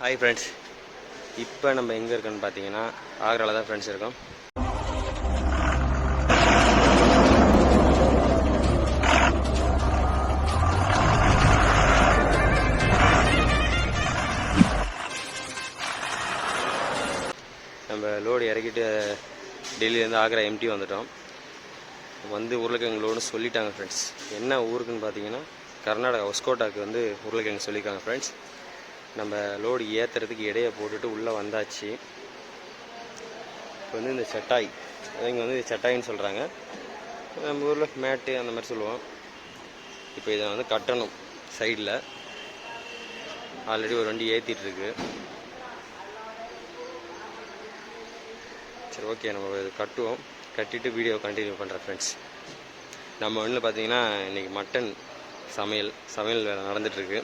Hi friends இப்போ நம்ம எங்கே இருக்கோன்னு பார்த்தீங்கன்னா ஆக்ராவில் தான் ஃப்ரெண்ட்ஸ் இருக்கோம். நம்ம லோடு இறக்கிட்டு டெல்லியிலேருந்து ஆக்ரா எம்டி வந்துட்டோம். வந்து உருளைக்கிழங்கு லோடு சொல்லிட்டாங்க ஃப்ரெண்ட்ஸ் என்ன ஊருக்குன்னு பார்த்தீங்கன்னா கர்நாடகா ஒஸ்கோட்டாக்கு வந்து உருளைக்கிழங்கு சொல்லியிருக்காங்க ஃப்ரெண்ட்ஸ் நம்ம லோடு ஏற்றுறதுக்கு இடையை போட்டுட்டு உள்ளே வந்தாச்சு. இப்போ வந்து இந்த சட்டாய் இங்கே வந்து செட்டாயின்னு சொல்கிறாங்க நம்ம ஊரில் மேட்டு அந்த மாதிரி சொல்லுவோம். இப்போ இதை வந்து கட்டணும் சைடில் ஆல்ரெடி ஒரு வண்டி ஏற்றிட்டுருக்கு சரி ஓகே நம்ம இது கட்டுவோம். கட்டிட்டு வீடியோ கண்டினியூ பண்ணுறேன் ஃப்ரெண்ட்ஸ் நம்ம வந்து பார்த்தீங்கன்னா இன்றைக்கி மட்டன் சமையல் சமையல் வேலை நடந்துட்டுருக்கு.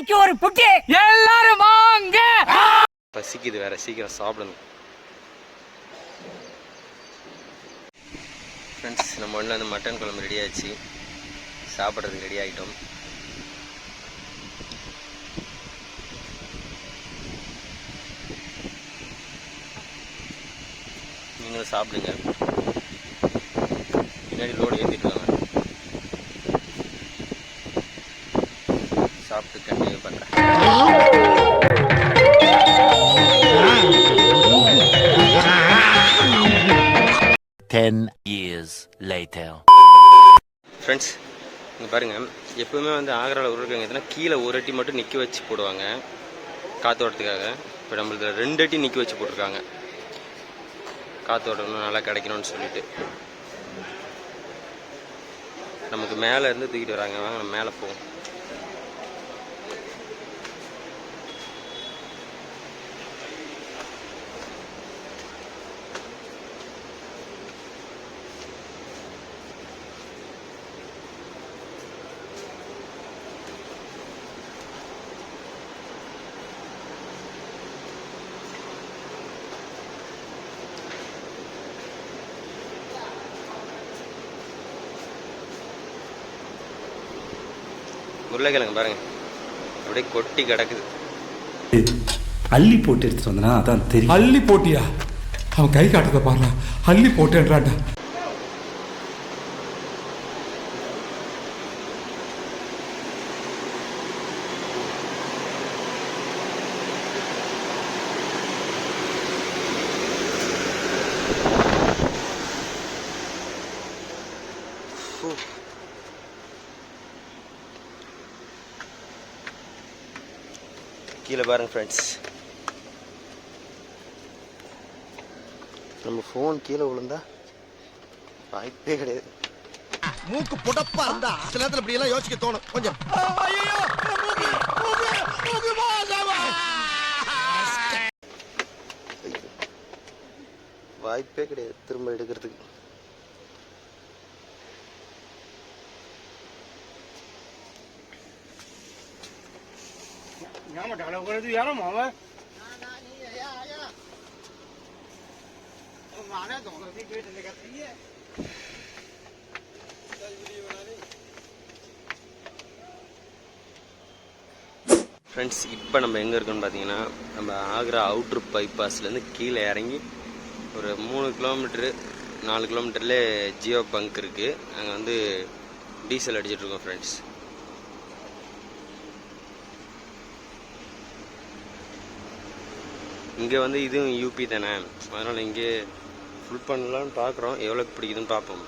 இன்னைக்கு ஒரு புட்டி. எல்லாரும் வாங்க. பசிக்குது வேற சீக்கிரம் சாப்பிடணும். ஃப்ரெண்ட்ஸ் நம்ம ஒன்றில் வந்து மட்டன் குழம்பு ரெடி ஆச்சு சாப்பிட்றதுக்கு ரெடி ஆகிட்டோம் நீங்களும் சாப்பிடுங்க. பின்னாடி லோடு ஏற்றிட்டு சாப்பிட்டு கண்டி Ten years later. ஃப்ரெண்ட்ஸ் இங்கே பாருங்கள் எப்பவுமே வந்து ஆக்ராவில் உருளைக்கிழங்கு எதுனா கீழே ஒரு அட்டி மட்டும் நிற்க வச்சு போடுவாங்க. காற்றோட்டத்துக்காக இப்போ நம்மளது ரெண்டு அட்டி நிற்க வச்சு போட்டிருக்காங்க. காற்றோட்டம் நல்லா கிடைக்கணும்னு சொல்லிட்டு. நமக்கு மேலே இருந்து தூக்கிட்டு வராங்க. வாங்க நம்ம மேலே போவோம். உருளைக்கிழங்கு பாருங்க. அப்படியே கொட்டி கிடக்குது. அள்ளி போட்டு எடுத்துட்டு வந்தனா அதான் தெரியும். அள்ளி போட்டியா? அவன் கை காட்டுறத பாருல அள்ளி போட்டேன்றான்டா. கீழே பாருங்க ஃப்ரெண்ட்ஸ் நம்ம ஃபோன் கீழே விழுந்தா வாய்ப்பே கிடையாது. மூக்கு புடப்பா இருந்தா சில நேரத்துல இப்படி எல்லாம் யோசிக்க தோணும். கொஞ்சம். வாய்ப்பே கிடையாது திரும்ப எடுக்கிறதுக்கு. ஃப்ரெண்ட்ஸ் இப்போ நம்ம எங்கே இருக்கோம்னு பார்த்தீங்கன்னா நம்ம ஆக்ரா அவுட்ரு பைபாஸ்லேருந்து கீழே இறங்கி ஒரு மூணு கிலோமீட்ரு நாலு கிலோமீட்டர்லேயே ஜியோ பங்க் இருக்குது அங்கே வந்து டீசல் அடிச்சிட்டு இருக்கோம் ஃப்ரெண்ட்ஸ் இங்கே வந்து இதுவும் யூபி தானே. அதனால் இங்கே ஃபுல் பண்ணலான்னு பார்க்குறோம் எவ்வளோக்கு பிடிக்குதுன்னு பார்ப்போம்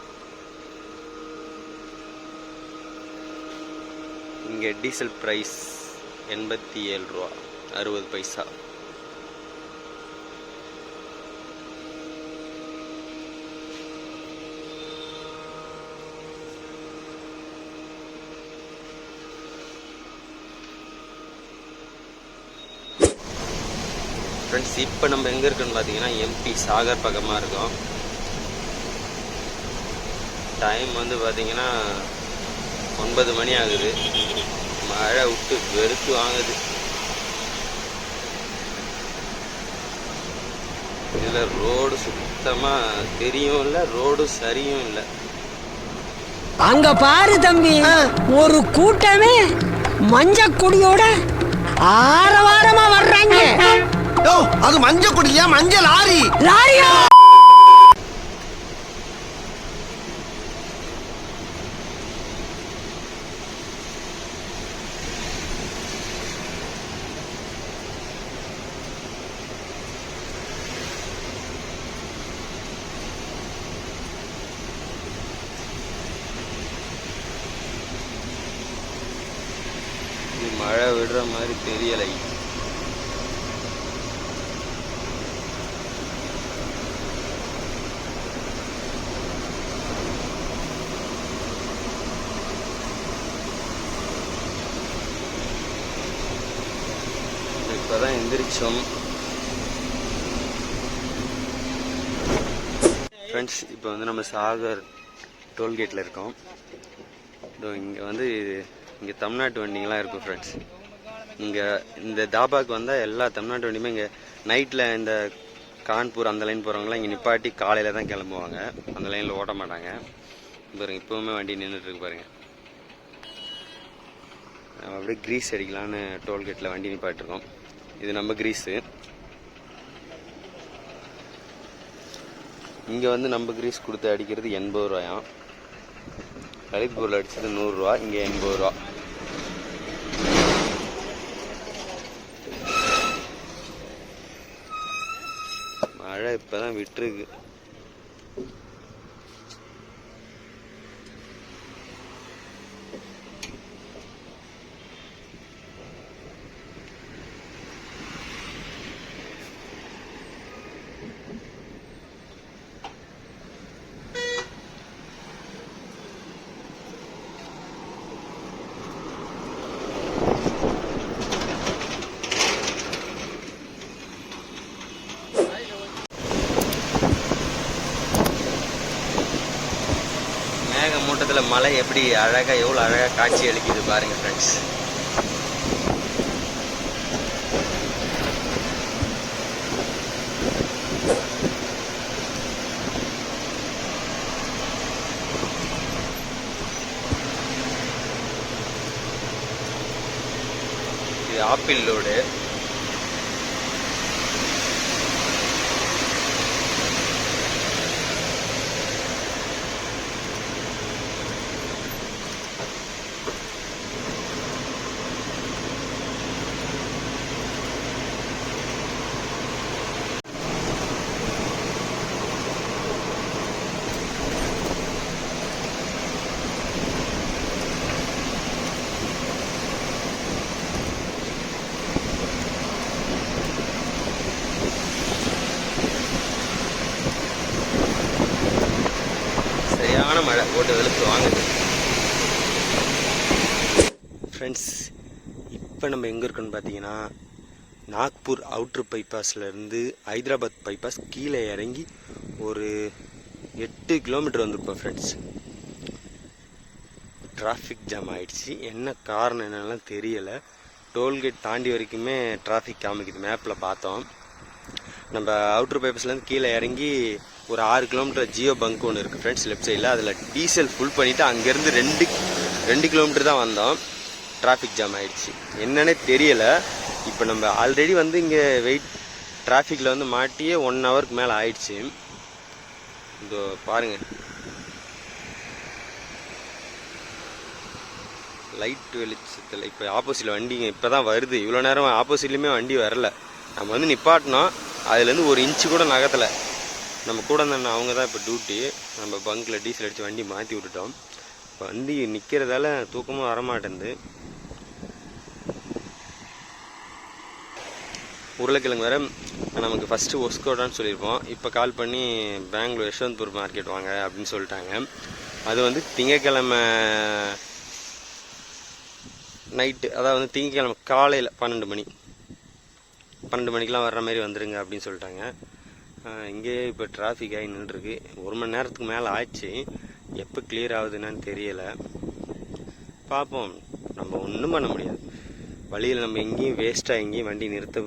இங்கே டீசல் ப்ரைஸ் எண்பத்தி ஏழு ரூபா. அறுபது பைசா. ஃப்ரெண்ட்ஸ் இப்போ நம்ம எங்கே இருக்கோன்னு பார்த்தீங்கன்னா எம்பி சாகர் பக்கமாக இருக்கோம். டைம் வந்து பார்த்தீங்கன்னா ஒன்பது மணி ஆகுது. மழை விட்டு வெறுத்து வாங்குது. இதில் ரோடு சுத்தமாக தெரியும் இல்லை ரோடு சரியும் இல்லை. அங்க பாரு தம்பி. ஒரு கூட்டமே மஞ்ச கொடியோட ஆரவாரமா வர்றாங்க. அது மஞ்சள் குடியா மஞ்சள் லாரி லாரியா இது மழை விடுற மாதிரி தெரியலை தான் எந்திரிச்சோம். ஃப்ரெண்ட்ஸ் இப்போ வந்து நம்ம சாகர் டோல்கேட்டில் இருக்கோம். இதோ இங்கே வந்து இங்கே தமிழ்நாட்டு வண்டிங்கெலாம் இருக்கும் ஃப்ரெண்ட்ஸ் இங்கே இந்த தாபாக்கு வந்தால் எல்லா தமிழ்நாட்டு வண்டியுமே இங்கே நைட்டில் இந்த கான்பூர் அந்த லைன் போகிறவங்களாம் இங்கே நிப்பாட்டி காலையில் தான் கிளம்புவாங்க. அந்த லைனில் ஓட்ட மாட்டாங்க. பாருங்க இப்போவுமே வண்டி நின்றுட்டு இருக்கு அப்படியே க்ரீஸ் அடிக்கலான்னு டோல்கேட்டில் வண்டி நிப்பாட்டிருக்கோம். இது நம்ம கிரீஸு. இங்கே வந்து நம்ம கிரீஸ் கொடுத்து அடிக்கிறது எண்பது ரூபாயாம் லலித்பூரில் அடிச்சது நூறுரூவா இங்கே எண்பது ரூபா. மழை இப்போ தான் விட்டுருக்கு. மேக மூட்டத்தில் மலை எப்படி அழகாக எவ்வளோ அழகாக காட்சி அளிக்குது பாருங்க ஃப்ரெண்ட்ஸ் இது ஆப்பிள் லோடு சரியான மழை போட்டு வெளுத்து வாங்குது ஃப்ரெண்ட்ஸ் இப்போ நம்ம எங்கே இருக்கோன்னு பார்த்தீங்கன்னா நாக்பூர் அவுட்ரு பைபாஸ்லேருந்து ஹைதராபாத் பைபாஸ் கீழே இறங்கி ஒரு எட்டு கிலோமீட்டர் வந்திருப்போம் ஃப்ரெண்ட்ஸ் டிராஃபிக் ஜாம் ஆகிடுச்சு என்ன காரணம் என்னெல்லாம் தெரியலை. டோல்கேட் தாண்டி வரைக்குமே டிராஃபிக் காமிக்குது. மேப்பில் பார்த்தோம். நம்ம அவுட்ரு பைபாஸ்லேருந்து கீழே இறங்கி ஒரு ஆறு கிலோமீட்டர் ஜியோ பங்க் ஒன்று இருக்குது ஃப்ரெண்ட்ஸ் லெஃப்ட் சைடில் அதில் டீசல் ஃபுல் பண்ணிவிட்டு அங்கேருந்து ரெண்டு ரெண்டு கிலோமீட்டர் தான் வந்தோம். டிராஃபிக் ஜாம் ஆகிடுச்சு என்னன்னே தெரியலை. இப்போ நம்ம ஆல்ரெடி வந்து இங்கே வெயிட் டிராஃபிக்கில் வந்து மாட்டியே ஒன் ஹவருக்கு மேலே ஆயிடுச்சு. இதோ பாருங்க. லைட் வெளிச்சத்தில் இப்போ ஆப்போசிட்டில் வண்டிங்க இப்போ தான் வருது. இவ்வளோ நேரம் ஆப்போசிட்லேயுமே வண்டி வரல. நம்ம வந்து நிப்பாட்டினோம். அதுலேருந்து ஒரு இன்ச்சு கூட நகத்தலை நம்ம கூட இருந்த அவங்க தான் இப்போ டியூட்டி நம்ம பங்க்கில் டீசல் அடித்து வண்டி மாற்றி விட்டுட்டோம். இப்போ வண்டி நிற்கிறதால தூக்கமும் வரமாட்டேங்குது உருளைக்கிழங்கு வேறு நமக்கு ஃபஸ்ட்டு ஒஸ்கோடான்னு சொல்லியிருப்போம். இப்போ கால் பண்ணி பெங்களூர் யஷ்வந்த்பூர் மார்க்கெட் வாங்க அப்படின்னு சொல்லிட்டாங்க. அது வந்து திங்கக்கிழமை நைட்டு அதாவது வந்து திங்கக்கிழமை காலையில் பன்னெண்டு மணி. பன்னெண்டு மணிக்கெலாம் வர்ற மாதிரி வந்துடுங்க அப்படின்னு சொல்லிட்டாங்க. இங்கேயே இப்போ டிராஃபிக் ஆகி நின்றுருக்கு. ஒரு மணி நேரத்துக்கு மேலே ஆச்சு எப்போ கிளியர் ஆகுதுன்னு தெரியலை. பார்ப்போம். நம்ம ஒன்றும் பண்ண முடியாது. வழியில் நம்ம எங்கேயும் வேஸ்ட்டாக எங்கேயும் வண்டி நிறுத்த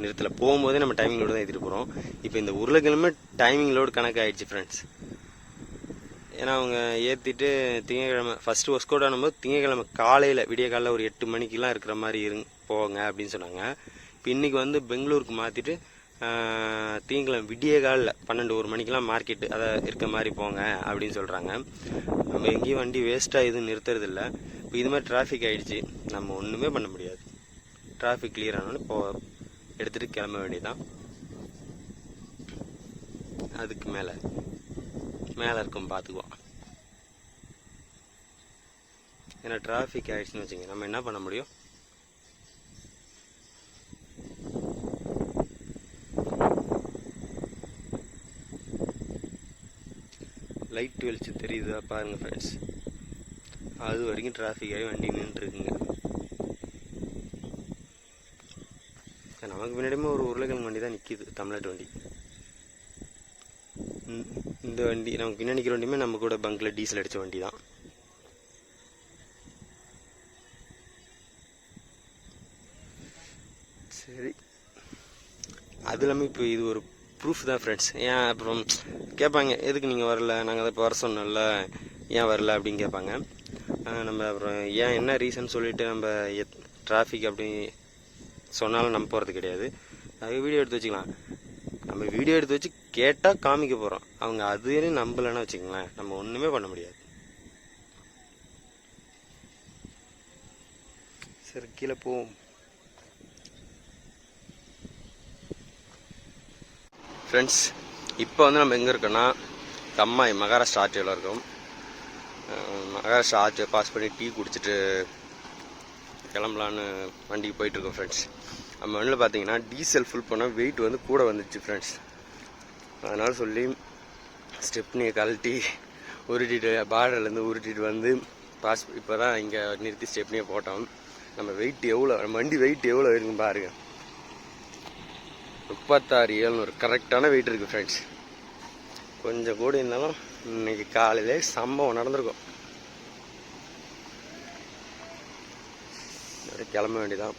நிறுத்தலை போகும்போதே நம்ம டைமிங் லோடு தான் ஏற்றிட்டு போகிறோம் இப்போ இந்த உருளைக்கிழமை டைமிங் லோடு கணக்காகிடுச்சு ஃப்ரெண்ட்ஸ் ஏன்னா அவங்க ஏற்றிட்டு திங்கக்கிழமை ஃபஸ்ட்டு ஒஸ்கோட் ஆனும்போது திங்கக்கிழமை காலையில் விடிய காலையில் ஒரு எட்டு மணிக்கெலாம் இருக்கிற மாதிரி இருங்க போங்க அப்படின்னு சொன்னாங்க. இப்போ இன்றைக்கி வந்து பெங்களூருக்கு மாற்றிட்டு திங்கக்கிழமை விடிய காலில் பன்னெண்டு ஒரு மணிக்கெலாம் மார்க்கெட்டு அதை இருக்க மாதிரி போங்க அப்படின்னு சொல்கிறாங்க நம்ம எங்கேயும் வண்டி வேஸ்ட்டாக எதுவும் நிறுத்துறது இல்லை இப்போ இது மாதிரி டிராஃபிக் ஆகிடுச்சு நம்ம ஒன்றுமே பண்ண முடியாது. டிராஃபிக் கிளியர் ஆனாலும் போ எடுத்துகிட்டு கிளம்ப வேண்டியதுதான். அதுக்கு மேலே மேலே இருக்கும் பார்த்துக்குவோம் ஏன்னா டிராஃபிக் ஆயிடுச்சுன்னு வச்சுங்க நம்ம என்ன பண்ண முடியும்? லைட் வெளிச்சு தெரியுதா பாருங்க ஃப்ரெண்ட்ஸ் அது வரைக்கும் டிராஃபிக் ஆகி வண்டி நின்றுருக்குங்க நமக்கு பின்னாடியுமே ஒரு உருளைக்கிழங்கு வண்டி தான் நிற்கிது தமிழ்நாட்டு வண்டி. இந்த- வண்டி நமக்கு பின்னாடி நிற்கிற வண்டியுமே நம்ம கூட பங்கில் டீசல் அடித்த வண்டி தான். சரி. அது இல்லாமல் இப்போ இது ஒரு ப்ரூஃப் தான் ஃப்ரெண்ட்ஸ் ஏன் அப்புறம் கேட்பாங்க எதுக்கு நீங்கள் வரல? நாங்கள் அதை இப்போ வர சொன்னோம்ல. ஏன் வரல? அப்படின்னு கேட்பாங்க நம்ம அப்புறம் ஏன் என்ன ரீசன் சொல்லிட்டு நம்ம எத் டிராஃபிக் அப்படி சொன்னாலும் நம்ப போகிறது கிடையாது. அது வீடியோ எடுத்து வச்சுக்கலாம். நம்ம வீடியோ எடுத்து வச்சு கேட்டால் காமிக்க போகிறோம் அவங்க அதுவே நம்பலைன்னா வச்சுக்கோங்களேன் நம்ம ஒன்றுமே பண்ண முடியாது. சரி கீழே போவோம். ஃப்ரெண்ட்ஸ் இப்போ வந்து நம்ம எங்கே இருக்கோன்னா கம்மாய் மகாராஷ்டிரா ஆர்டிஓவில் இருக்கோம். மகாராஷ்டிரா ஆர்டிஓ பாஸ் பண்ணி டீ குடிச்சிட்டு கிளம்பலான்னு வண்டிக்கு போயிட்டுருக்கோம் ஃப்ரெண்ட்ஸ் நம்ம வண்டியில் பார்த்தீங்கன்னா டீசல் ஃபுல் பண்ணால் வெயிட் வந்து கூட வந்துச்சு ஃப்ரெண்ட்ஸ் அதனால் சொல்லி ஸ்டெப்னியை கழட்டி உருட்டிட்டு பார்டர்லேருந்து உருட்டிட்டு வந்து பாஸ் இப்போ தான் இங்கே நிறுத்தி ஸ்டெப்னியை போட்டோம். நம்ம வெயிட் எவ்வளோ நம்ம வண்டி வெயிட் எவ்வளோ இருக்குன்னு பாருங்கள் முப்பத்தாறு ஏழ்நூறு கரெக்டான வெயிட் இருக்குது ஃப்ரெண்ட்ஸ் கொஞ்சம் கூட இருந்தாலும் இன்னைக்கு காலையிலே சம்பவம் நடந்திருக்கும். அப்படியே கிளம்ப வேண்டியதான்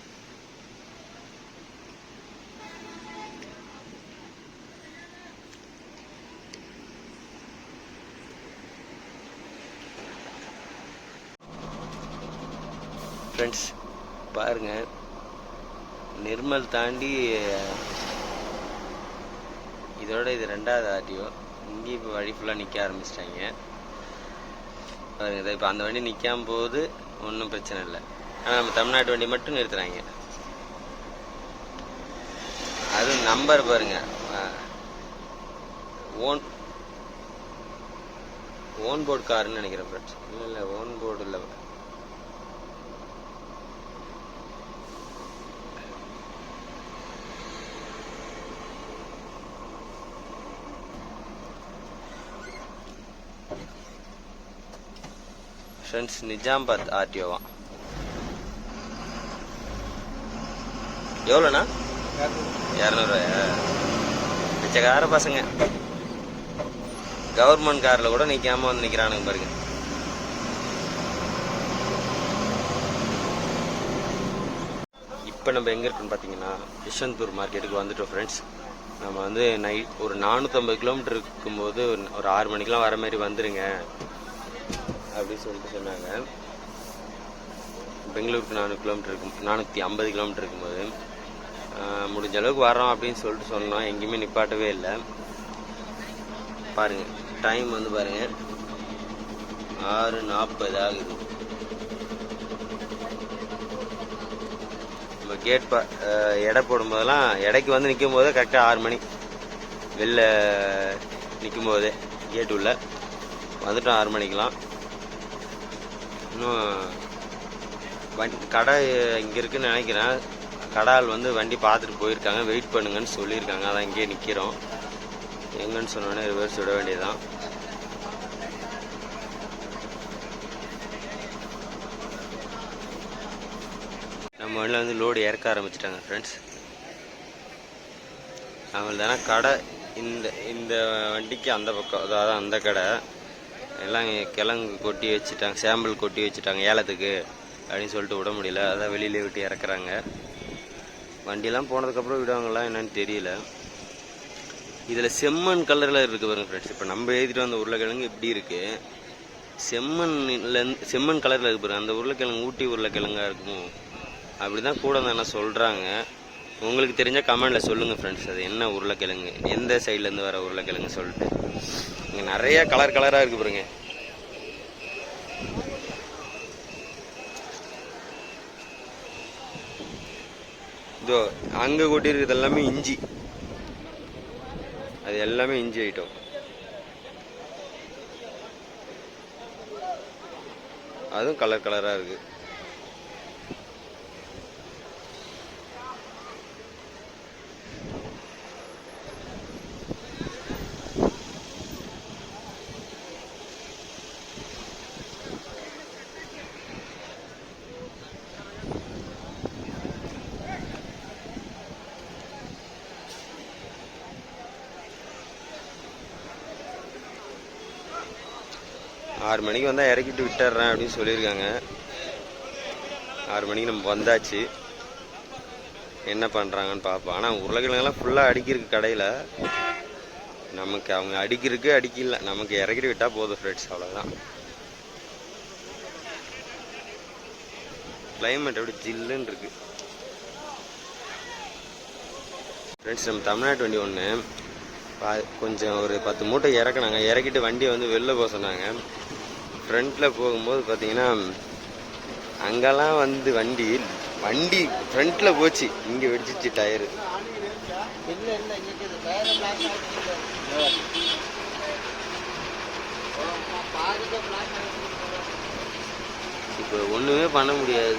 ஃப்ரெண்ட்ஸ் பாருங்க. நிர்மல் தாண்டி இதோட இது ரெண்டாவது ஆர்டிஓ. இங்கேயும் இப்போ வழி ஃபுல்லாக நிற்க ஆரம்பிச்சிட்டாங்க. பாருங்க இதை இப்போ அந்த வண்டி நிற்காம போது ஒன்றும் பிரச்சனை இல்லை. ஆனால் நம்ம தமிழ்நாட்டு வண்டி மட்டும் நிறுத்துறாங்க. அது நம்பர் பாருங்க. ஓன் ஓன் போர்டு காருன்னு நினைக்கிறேன் பிரச்சனை இல்லை இல்லை ஓன் போர்டு இல்லை. ஃப்ரெண்ட்ஸ் நிஜாம்பாத் ஆர்டிஓவா எவ்வளோண்ணா? இரநூறுவாயா பிச்சைக்கார பசங்க. கவர்மெண்ட் காரில் கூட நிற்காம வந்து நிற்கிறானுங்க பாருங்க. இப்போ நம்ம எங்கே இருக்குன்னு பார்த்தீங்கன்னா யஷ்வந்த்பூர் மார்க்கெட்டுக்கு வந்துட்டோம் ஃப்ரெண்ட்ஸ் நம்ம வந்து நைட் ஒரு நானூற்றம்பது கிலோமீட்டர் இருக்கும்போது ஒரு- ஆறு மணிக்கெலாம் வர மாதிரி வந்துடுங்க அப்படின்னு சொல்லிட்டு சொன்னாங்க. பெங்களூருக்கு நானூறு கிலோமீட்டர் இருக்கும் நானூற்றி ஐம்பது கிலோமீட்டர் இருக்கும்போது. முடிஞ்ச அளவுக்கு வரோம் அப்படின்னு சொல்லிட்டு சொன்னோம். எங்கேயுமே நிப்பாட்டவே இல்லை. பாருங்கள் டைம் வந்து பாருங்கள் ஆறு நாற்பது ஆகுது. நம்ம கேட் பா எடை போடும்போதெல்லாம் எடைக்கு வந்து நிற்கும் போதே கரெக்டாக ஆறு மணி. வெளில நிற்கும் போதே கேட்டு உள்ள. வந்துட்டோம் ஆறு மணிக்கெலாம் இன்னும் வண்டி கடை இங்கே இருக்குன்னு நினைக்கிறேன். கடால் வந்து வண்டி பார்த்துட்டு போயிருக்காங்க. வெயிட் பண்ணுங்கன்னு சொல்லியிருக்காங்க. அதான் இங்கேயே நிற்கிறோம் எங்கன்னு சொன்னோடனே ரிவர்ஸ் விட வேண்டியதுதான். நம்ம வண்டியில் வந்து லோடு இறக்க ஆரம்பிச்சிட்டாங்க ஃப்ரெண்ட்ஸ் அவங்களுக்கு தானே கடை இந்த இந்த வண்டிக்கு அந்த பக்கம் அதாவது அந்த கடை. எல்லாம் கிழங்கு கொட்டி வச்சுட்டாங்க சாம்பிள் கொட்டி வச்சுட்டாங்க ஏலத்துக்கு அப்படின்னு சொல்லிட்டு விட முடியல. அதான் வெளியிலே விட்டு இறக்குறாங்க. வண்டியெல்லாம் போனதுக்கப்புறம் விடுவாங்களா என்னன்னு தெரியல. இதில் செம்மண் கலரில் இருக்குது பாருங்க ஃப்ரெண்ட்ஸ் இப்போ நம்ம எழுதிட்டு வந்த உருளைக்கிழங்கு இப்படி இருக்கு. செம்மண்லேருந்து செம்மண் கலரில் இருக்கு பாருங்க. அந்த உருளைக்கிழங்கு ஊட்டி உருளைக்கிழங்கா இருக்குமோ? அப்படி தான் கூட தானே சொல்கிறாங்க உங்களுக்கு தெரிஞ்ச கமெண்டில் சொல்லுங்கள் ஃப்ரெண்ட்ஸ் அது என்ன உருளைக்கிழங்கு? எந்த சைட்லேருந்து வர உருளைக்கிழங்கு சொல்லிட்டு. இங்கே நிறைய கலர் கலராக இருக்குது பாருங்க. இதோ அங்கே கொட்டிருக்கிறது எல்லாமே இஞ்சி. அது எல்லாமே இஞ்சி ஐட்டம் அதுவும் கலர் கலராக இருக்குது ஆறு மணிக்கு வந்தால் இறக்கிட்டு விட்டுறேன் அப்படின்னு சொல்லியிருக்காங்க. ஆறு மணிக்கு நம்ம வந்தாச்சு. என்ன பண்ணுறாங்கன்னு பார்ப்போம். ஆனால் உருளைக்கிழங்கெல்லாம் ஃபுல்லாக அடிக்கிறதுக்கு கடையில் நமக்கு அவங்க அடிக்கிறதுக்கு அடிக்கல. நமக்கு இறக்கிட்டு விட்டால் போதும் ஃப்ரெண்ட்ஸ் அவ்வளோதான் கிளைமேட் அப்படி ஜில்லுன்னு இருக்கு. ஃப்ரெண்ட்ஸ் நம்ம தமிழ்நாட்டு வண்டி ஒன்று கொஞ்சம் ஒரு பத்து மூட்டை இறக்குனாங்க. இறக்கிட்டு வண்டியை வந்து வெளில போக சொன்னாங்க. ஃப்ரண்ட்டில் போகும்போது பார்த்தீங்கன்னா அங்கெல்லாம் வந்து வண்டி வண்டி ஃப்ரண்ட்டில் போச்சு. இங்கே வெடிச்சிச்சு டயரு. இப்போ ஒன்றுமே பண்ண முடியாது.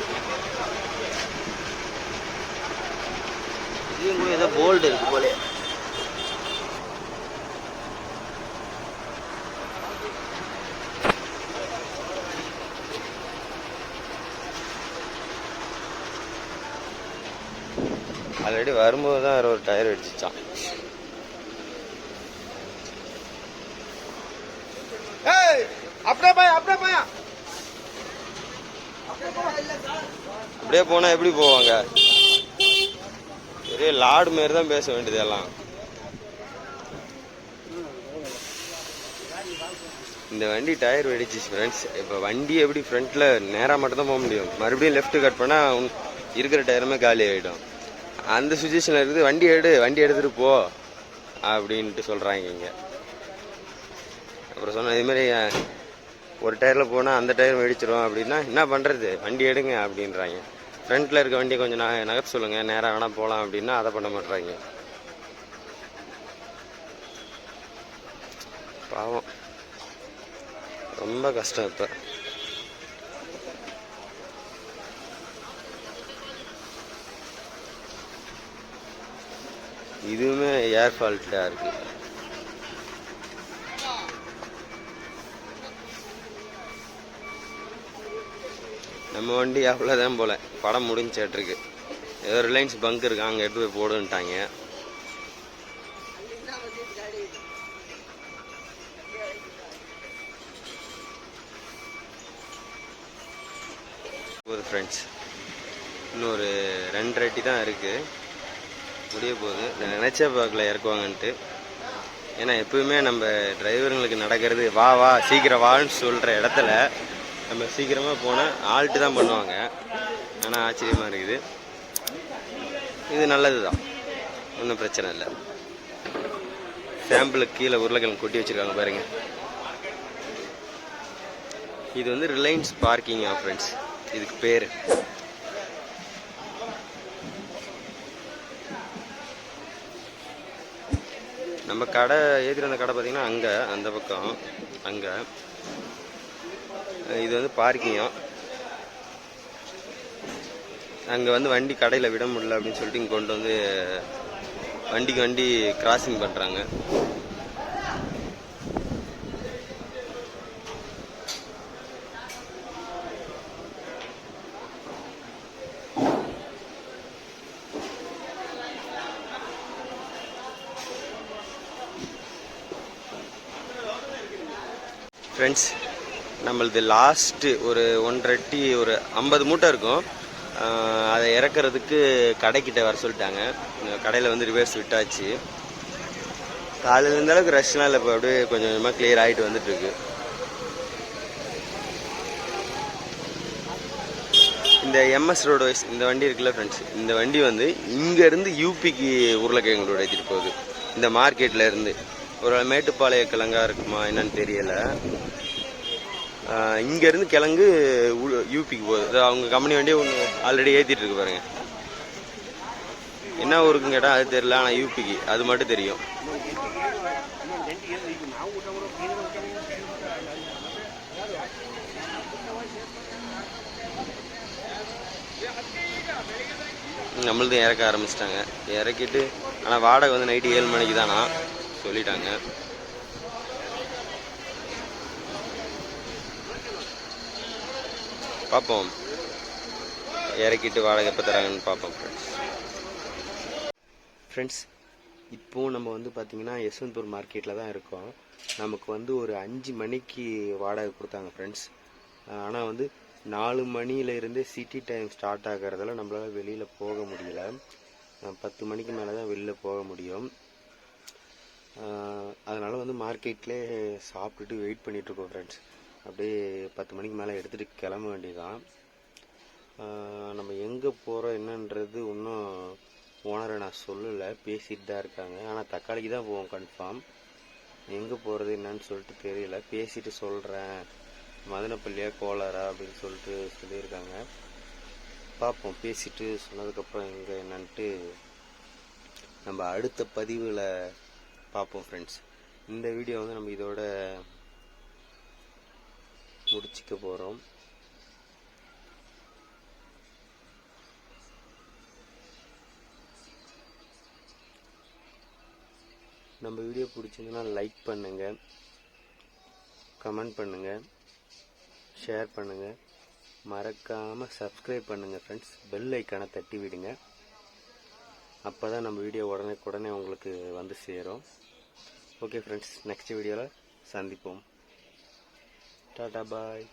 இதுவும் ஏதோ போல்டு இருக்கு போலே ஆல்ரெடி வரும்போது தான் வேற ஒரு டயர் வெடிச்சிச்சான். அப்படியே போய் அப்படியே போய். அப்படியே போனா எப்படி போவாங்க? பெரிய லாடு மாரி தான் பேச வேண்டியது எல்லாம். இந்த வண்டி டயர் வெடிச்சிச்சு ஃப்ரெண்ட்ஸ் இப்போ வண்டி எப்படி ஃப்ரண்ட்டில் நேராக மட்டும்தான் போக முடியும். மறுபடியும் லெஃப்ட் கட் பண்ணால் இருக்கிற டயருமே காலி ஆகிடும் அந்த சுச்சுவேஷனில் இருக்குது வண்டி எடு வண்டி எடுத்துகிட்டு போ அப்படின்ட்டு சொல்கிறாங்க இங்கே. அப்புறம் சொன்ன இதுமாரி ஒரு டயரில் போனால் அந்த டயர் வெடிச்சிடும் அப்படின்னா என்ன பண்ணுறது வண்டி எடுங்க அப்படின்றாங்க. ஃப்ரண்ட்டில் இருக்க வண்டியை கொஞ்சம் ந நகர்த்து சொல்லுங்கள் நேராக வேணால் போகலாம் அப்படின்னா அதை பண்ண மாட்றாங்க. பாவம். ரொம்ப கஷ்டம் இப்போ. இதுவுமே ஏர் ஃபால்ட்டாக இருக்குது நம்ம வண்டி அவ்வளோதான் போல. படம் முடிஞ்சிட்ருக்கு ஏதோ ரிலையன்ஸ் பங்க் இருக்கு. அங்கே எடுத்து போய் போடுன்ட்டாங்க. ஒரு ஃப்ரெண்ட்ஸ் இன்னொரு ரெண்டு அடி தான் இருக்குது முடிய போகுது. நான் நினச்சே பார்க்கல இறக்குவாங்கன்ட்டு. ஏன்னா எப்பவுமே நம்ம டிரைவருங்களுக்கு நடக்கிறது வா வா சீக்கிரம் வான்னு சொல்கிற இடத்துல நம்ம சீக்கிரமாக போனால் ஆல்ட்டு தான் பண்ணுவாங்க. ஆனால் ஆச்சரியமாக இருக்குது. இது நல்லது தான் ஒன்றும் பிரச்சனை இல்லை. சாம்பிளுக்கு கீழே உருளைக்கிழங்கு கொட்டி வச்சுருக்காங்க பாருங்கள் இது வந்து ரிலையன்ஸ் பார்க்கிங் ஃப்ரெண்ட்ஸ். இதுக்கு பேர். நம்ம கடை ஏதிர அந்த கடை பார்த்தீங்கன்னா அங்கே அந்த பக்கம் அங்கே. இது வந்து பார்க்கிங்கும் அங்கே வந்து வண்டி கடையில் விட முடியல அப்படின்னு சொல்லிட்டு இங்கே கொண்டு வந்து வண்டிக்கு வண்டி கிராசிங் பண்ணுறாங்க ஃப்ரெண்ட்ஸ் நம்மளது லாஸ்ட்டு ஒரு ஒன்றரை டி ஒரு ஐம்பது மூட்டை இருக்கும். அதை இறக்குறதுக்கு கடைக்கிட்ட வர சொல்லிட்டாங்க. கடையில் வந்து ரிவர்ஸ் விட்டாச்சு. காலையில் இருந்த அளவுக்கு ரஷ்லாம் இல்லை இப்போ அப்படியே கொஞ்சம் கொஞ்சமாக கிளியர் ஆகிட்டு வந்துட்டுருக்கு. இந்த எம்எஸ் ரோடு வைஸ் இந்த வண்டி இருக்குல்ல ஃப்ரெண்ட்ஸ் இந்த வண்டி வந்து இங்கேருந்து யூபிக்கு உருளைக்கிழங்கு ஏற்றிட்டு போகுது. இந்த மார்க்கெட்டில் இருந்து. ஒரு மேட்டுப்பாளைய கிழங்கா இருக்குமா என்னன்னு தெரியலை. இங்கேருந்து கிழங்கு யூபிக்கு போகுது. அவங்க கம்பெனி வண்டியை ஒன்று ஆல்ரெடி ஏற்றிட்டு இருக்கு பாருங்க. என்ன ஊருக்குன்னு கேட்டால் அது தெரியல ஆனால் யூபிக்கு அது மட்டும் தெரியும். நம்மளதும் இறக்க ஆரம்பிச்சிட்டாங்க. இறக்கிட்டு ஆனால் வாடகை வந்து நைட்டு ஏழு மணிக்கு தானா? சொல்லிட்டாங்க. பார்ப்போம். இறக்கிட்டு வாடகை எப்போ தராங்கன்னு பார்ப்போம் ஃப்ரெண்ட்ஸ் ஃப்ரெண்ட்ஸ் இப்போவும் நம்ம வந்து பார்த்திங்கன்னா யஸ்வந்த்பூர் மார்க்கெட்டில் தான் இருக்கோம். நமக்கு வந்து ஒரு அஞ்சு மணிக்கு வாடகை கொடுத்தாங்க ஃப்ரெண்ட்ஸ் ஆனால் வந்து நாலு மணியிலேருந்தே சிட்டி டைம் ஸ்டார்ட் ஆகிறதால நம்மளால் வெளியில் போக முடியல. பத்து மணிக்கு மேலே தான் வெளியில் போக முடியும். அதனால் வந்து மார்க்கெட்லேயே சாப்பிட்டுட்டு வெயிட் பண்ணிகிட்ருக்கோம் ஃப்ரெண்ட்ஸ் அப்படியே பத்து மணிக்கு மேலே எடுத்துகிட்டு கிளம்ப வேண்டியதான் நம்ம எங்கே போகிறோம் என்னன்றது இன்னும் ஓனரை நான் சொல்லலை பேசிகிட்டு தான் இருக்காங்க. ஆனால் தக்காளிக்கு தான் போவோம் கன்ஃபார்ம் எங்கே போகிறது என்னன்னு சொல்லிட்டு தெரியல. பேசிட்டு சொல்கிறேன் மதனப்பள்ளியா கோளாரா அப்படின்னு சொல்லிட்டு சொல்லியிருக்காங்க. பார்ப்போம். பேசிட்டு சொன்னதுக்கப்புறம் எங்கே என்னன்ட்டு நம்ம அடுத்த பதிவில் பார்ப்போம் ஃப்ரெண்ட்ஸ் இந்த வீடியோ வந்து நம்ம இதோட முடிச்சுக்க போகிறோம் நம்ம வீடியோ பிடிச்சிருந்ததுன்னா லைக் பண்ணுங்கள் கமெண்ட் பண்ணுங்கள் ஷேர் பண்ணுங்கள் மறக்காமல் சப்ஸ்கிரைப் பண்ணுங்கள் ஃப்ரெண்ட்ஸ் பெல் ஐக்கானை தட்டி விடுங்க. அப்போ தான் நம்ம வீடியோ உடனே உடனே உங்களுக்கு வந்து சேரும். ஓகே ஃப்ரெண்ட்ஸ் நெக்ஸ்ட் வீடியோவில் சந்திப்போம். டாடா பாய்